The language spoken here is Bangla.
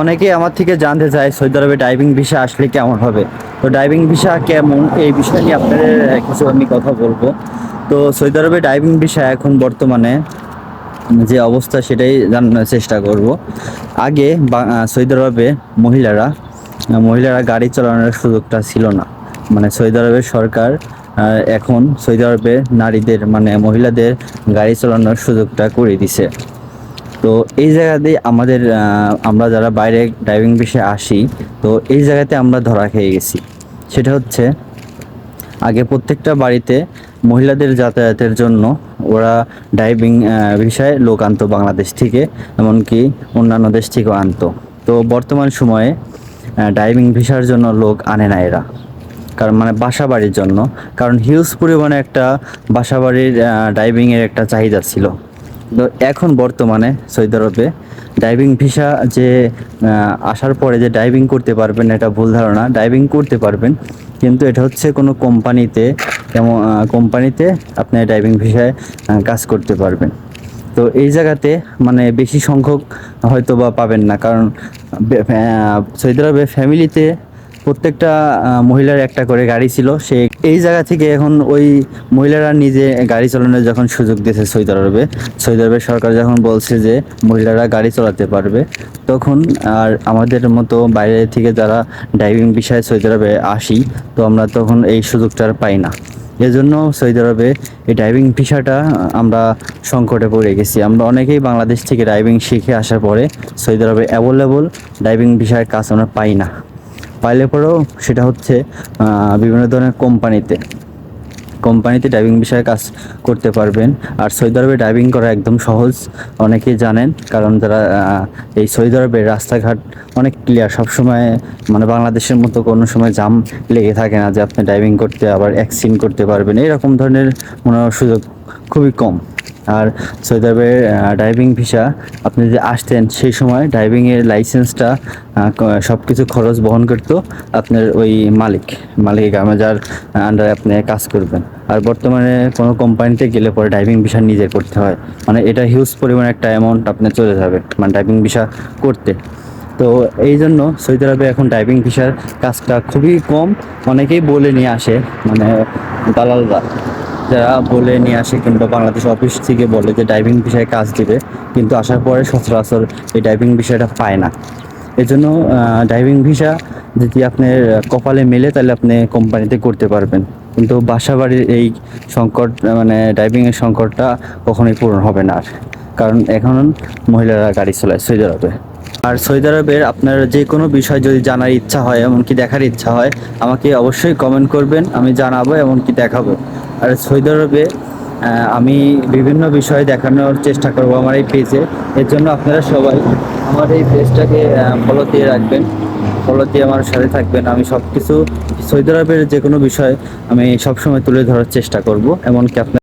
অনেকেই আমার থেকে জানতে চায় সৌদি আরবে ড্রাইভিং ভিসা আসলে কেমন হবে। তো ড্রাইভিং ভিসা কেমন? এই বিষয় নিয়ে আপনাদের কিছু আমি কথা বলব। তো সৌদি আরবে ড্রাইভিং ভিসা এখন বর্তমানে যে অবস্থা সেটাই জানার চেষ্টা করব। আগে সৌদি আরবে মহিলারা মহিলারা গাড়ি চালানোর সুযোগটা ছিল না। মানে সৌদি আরবের সরকার এখন সৌদি আরবে নারীদের মানে মহিলাদের গাড়ি চালানোর সুযোগটা করে দিছে। তো এই জায়গাতে আমাদের আমরা যারা বাইরে ড্রাইভিং বিষয়ে আসি, তো এই জায়গাতে আমরা ধরা খেয়ে গেছি। সেটা হচ্ছে, আগে প্রত্যেকটা বাড়িতে মহিলাদের যাতায়াতের জন্য ওরা ড্রাইভিং বিষয়ে লোক আনতো বাংলাদেশ থেকে, এমনকি অন্যান্য দেশ থেকেও আনতো। তো বর্তমান সময়ে ড্রাইভিং ভিসার জন্য লোক আনে না এরা। কারণ মানে বাসা বাড়ির জন্য। কারণ হিউজ পরিমাণে একটা বাসা বাড়ির ড্রাইভিংয়ের একটা চাহিদা ছিল। এখন বর্তমানে সৌদি আরবে ড্রাইভিং ভিসা যে আসার পরে যে ডাইভিং করতে পারবেন, এটা ভুল ধারণা ডাইভিং করতে পারবেন। কিন্তু এটা হচ্ছে কোনো কোম্পানিতে, যেমন কোম্পানিতে আপনি ডাইভিং ভিসায় কাজ করতে পারবেন। তো এই জায়গাতে মানে বেশি সংখ্যক হয়তো বা পাবেন না, কারণ সৌদি আরবে ফ্যামিলিতে প্রত্যেকটা মহিলার একটা করে গাড়ি ছিল। সে এই জায়গা থেকে এখন ওই মহিলারা নিজে গাড়ি চালানোর যখন সুযোগ দিয়েছে সৌদি আরবে সৌদি আরবের সরকার যখন বলছে যে মহিলারা গাড়ি চালাতে পারবে, তখন আর আমাদের মতো বাইরে থেকে যারা ড্রাইভিং বিষয়ে সৌদি আরবে আসি, তো আমরা তখন এই সুযোগটা আর পাই না। এজন্য সৌদি আরবে এই ড্রাইভিং ভিসাটা আমরা সংকটে পড়ে গেছি। আমরা অনেকেই বাংলাদেশ থেকে ড্রাইভিং শিখে আসার পরে সৌদি আরবে অ্যাভেলেবল ড্রাইভিং ভিসার কাজ আমরা পাই না। পাইলে পরেও সেটা হচ্ছে বিভিন্ন ধরনের কোম্পানিতে। কোম্পানিতে ড্রাইভিং বিষয়ে কাজ করতে পারবেন। আর সৌদি আরবে ড্রাইভিং করা একদম সহজ অনেকেই জানেন। কারণ আহ, এই সৌদি আরবের রাস্তাঘাট অনেক ক্লিয়ার সবসময় মানে বাংলাদেশের মতো কোনো সময় জাম লেগে থাকে না যে আপনি ড্রাইভিং করতে আবার অ্যাক্সিডেন্ট করতে পারবেন। এরকম ধরনের মনে সুযোগ খুবই কম। আর সৌদি আরবের ড্রাইভিং ভিসা আপনি যদি আসতেন সেই সময় ড্রাইভিংয়ের লাইসেন্সটা সব কিছু খরচ বহন করতো আপনার ওই মালিক। মালিক গ্রামে যার আন্ডারে আপনি কাজ করবেন। আর বর্তমানে কোনো কোম্পানিতে গেলে পরে ড্রাইভিং ভিসা নিজে করতে হয়। মানে এটা হিউজ পরিমাণ একটা অ্যামাউন্ট আপনার চলে যাবে মানে ড্রাইভিং ভিসা করতে। তো এই জন্য সৌদি আরবে এখন ড্রাইভিং ভিসার কাজটা খুবই কম। অনেকেই বলে নিয়ে আসে মানে দালালরা। যারা বলে নিয়ে আসে কিংবা বাংলাদেশ অফিস থেকে বলে যে ড্রাইভিং বিষয়ে কাজ দিবে, কিন্তু আসার পরে সচরাচর এই ড্রাইভিং বিষয়টা পায় না। এজন্য ড্রাইভিং ভিসা যদি আপনার কপালে মেলে তাহলে আপনি কোম্পানিতে করতে পারবেন। কিন্তু বাসা বাড়ির এই সংকট মানে ড্রাইভিংয়ের সংকটটা কখনোই পূরণ হবে না আর। কারণ এখন মহিলারা গাড়ি চলায় সৌদি আরবে। আর সৌদি আরবের আপনার যে কোনো বিষয় যদি জানার ইচ্ছা হয়, এমনকি দেখার ইচ্ছা হয়, আমাকে অবশ্যই কমেন্ট করবেন, আমি জানাব এমনকি দেখাবো। আর সৌদি আরবে আমি বিভিন্ন বিষয় দেখানোর চেষ্টা করব আমার এই পেজে এর জন্য আপনারা সবাই আমার এই পেজটাকে ফলো দিয়ে রাখবেন ফলো দিয়ে আমার সাথে থাকবেন। আমি সব কিছু সৌদি আরবের যে কোনো বিষয় আমি সবসময় তুলে ধরার চেষ্টা করব, এমনকি আপনার